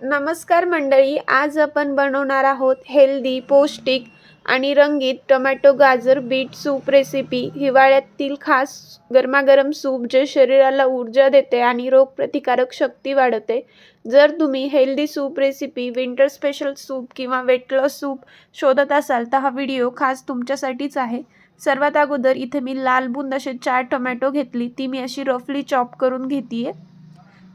नमस्कार मंडळी आज आपण बनवणार आहोत हेल्दी पौष्टिक आणि रंगीत टोमॅटो गाजर बीट सूप रेसिपी हिवाळ्यातील खास गरमागरम सूप जे शरीराला ऊर्जा देते आणि रोगप्रतिकारक शक्ती वाढवते. जर तुम्ही healthy soup recipe winter special soup किंवा वेटलॉस सूप शोधत असाल तर हा व्हिडिओ खास तुमच्यासाठीच आहे. सर्वात अगोदर इथे मी लाल बुंद असे चार टोमॅटो घेतली. ती मी अशी रफली चॉप करून घेते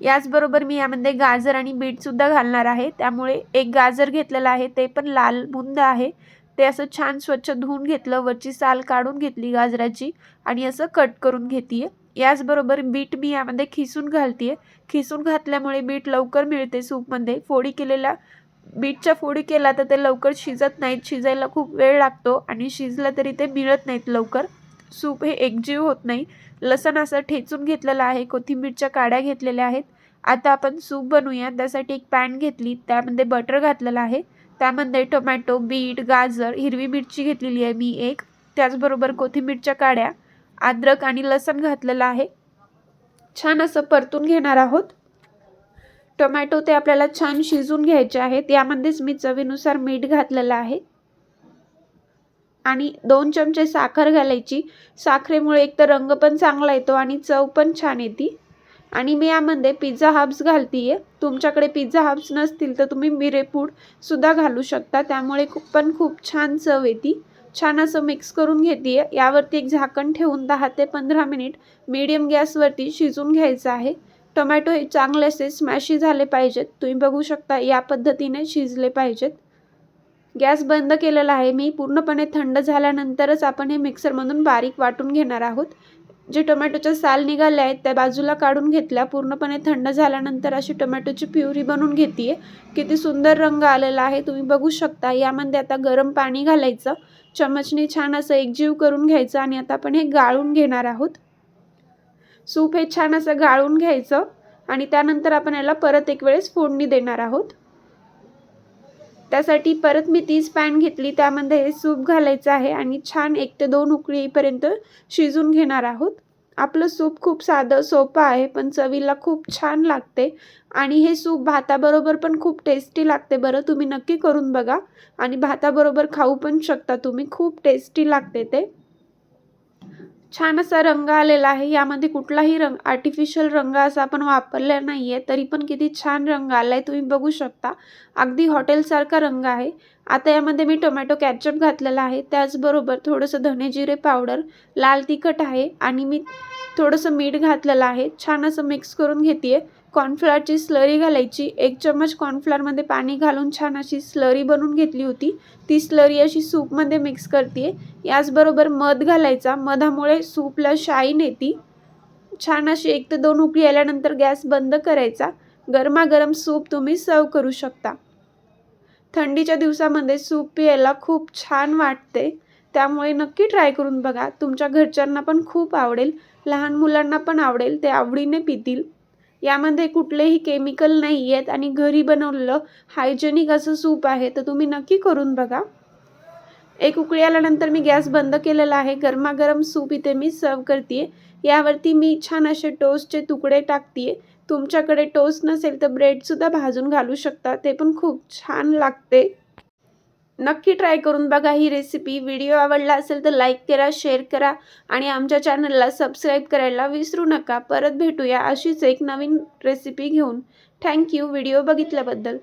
याचबरोबर मी यामध्ये गाजर आणि बीटसुद्धा घालणार आहे. त्यामुळे एक गाजर घेतलेलं आहे ते पण लाल बुंद आहे. ते असं छान स्वच्छ धुवून घेतलं वरची साल काढून घेतली गाजराची आणि असं कट करून घेते याचबरोबर बीट मी यामध्ये खिसून घालते खिसून घातल्यामुळे बीट लवकर मिळते सूपमध्ये. फोडी केलेल्या बीटच्या फोडी केला तर ते लवकर शिजत नाहीत. शिजायला खूप वेळ लागतो आणि शिजलं तरी ते मिळत नाहीत लवकर. सूप हे एकजीव होत नाही. लसण असं ठेचून घेतलेलं आहे कोथिंबीरच्या काड्या घेतलेल्या आहेत. आता आपण सूप बनवूया. त्यासाठी एक पॅन घेतली त्यामध्ये बटर घातलेलं आहे. त्यामध्ये टोमॅटो बीट गाजर हिरवी मिरची घेतलेली आहे मी एक. त्याचबरोबर कोथिंबीरच्या काड्या अद्रक आणि लसण घातलेलं आहे. छान असं परतून घेणार आहोत. टोमॅटो ते आपल्याला छान शिजून घ्यायचे आहेत. यामध्येच मी चवीनुसार मीठ घातलेलं आहे. आणि दोन चमचे साखर घालायची. साखरेमुळे एक तर रंग पण चांगला येतो आणि चव पण छान येते. आणि मी यामध्ये पिझ्झा हब्स घालते तुमच्याकडे पिझ्झा हब्स नसतील तर तुम्ही मिरेपूड सुद्धा घालू शकता. त्यामुळे खूप पण खूप छान चव येते. छान असं मिक्स करून घेते यावरती एक झाकण ठेवून दहा ते पंधरा मिनिट मीडियम गॅसवरती शिजून घ्यायचं आहे. टोमॅटो हे चांगले असे स्मॅशी झाले पाहिजेत. तुम्ही बघू शकता या पद्धतीने शिजले पाहिजेत. गॅस बंद केलेला आहे. मी पूर्णपणे थंड झाल्यानंतरच आपण हे मिक्सरमधून बारीक वाटून घेणार आहोत. जे टोमॅटोच्या साल निघाले आहेत त्या बाजूला काढून घेतल्या. पूर्णपणे थंड झाल्यानंतर अशी टोमॅटोची प्युरी बनवून घेते किती सुंदर रंग आलेला आहे. तुम्ही बघू शकता यामध्ये आता गरम पाणी घालायचं. चमचने छान असं एकजीव करून घ्यायचं आणि आता आपण हे गाळून घेणार आहोत. सूप हे छान असं गाळून घ्यायचं आणि त्यानंतर आपण याला परत एक वेळेस फोडणी देणार आहोत. त्यासाठी परत मी तीच पॅन घेतली त्यामध्ये हे सूप घालायचं आहे आणि छान एक ते दोन उकळीपर्यंत शिजून घेणार आहोत. आपलं सूप खूप साधं सोपं आहे पण चवीला खूप छान लागते. आणि हे सूप भाताबरोबर पण खूप टेस्टी लागते बरं तुम्ही नक्की करून बघा. आणि भाताबरोबर खाऊ पण शकता तुम्ही खूप टेस्टी लागते ते. छान असा रंग आलेला आहे. यामध्ये कुठलाही रंग आर्टिफिशियल रंग असा आपण वापरला नाही आहे तरी पण किती छान रंग आला आहे तुम्ही बघू शकता. अगदी हॉटेलसारखा रंग आहे. आता यामध्ये मी टोमॅटो कॅचअप घातलेला आहे. त्याचबरोबर थोडंसं धने जिरे पावडर लाल तिखट आहे आणि मी थोडंसं मीठ घातलेलं आहे. छान असं मिक्स करून घेते कॉर्नफ्लॉरची स्लरी घालायची. एक चम्मच कॉर्नफ्लॉरमध्ये पाणी घालून छान अशी स्लरी बनवून घेतली होती. ती स्लरी अशी सूपमध्ये मिक्स करते याचबरोबर मध घालायचा. मधामुळे सूपला शाईन येते. छान अशी एक ते दोन उकळी आल्यानंतर गॅस बंद करायचा. गरमागरम सूप तुम्ही सर्व करू शकता. थंडीच्या दिवसामध्ये सूप प्यायला खूप छान वाटते. त्यामुळे नक्की ट्राय करून बघा. तुमच्या घरच्यांना पण खूप आवडेल. लहान मुलांना पण आवडेल. ते आवडीने पितील. यामध्ये कुठलेही केमिकल नाही आहेत आणि घरी बनवलेलं हायजेनिक असं सूप आहे तर तुम्ही नक्की करून बघा. एक उकळी आल्यानंतर मी गॅस बंद केलेला आहे. गरमागरम सूप इथे मी सर्व करते यावरती मी छान असे टोस्टचे तुकडे टाकते तुमच्याकडे टोस्ट नसेल तर ब्रेडसुद्धा भाजून घालू शकता. ते पण खूप छान लागते. नक्की ट्राय करून बघा ही रेसिपी व्हिडिओ आवडला असेल तर लाईक करा शेअर करा आणि आमच्या चॅनलला सबस्क्राईब करायला विसरू नका. परत भेटूया अशीच एक नवीन रेसिपी घेऊन. Thank you video बघितल्याबद्दल.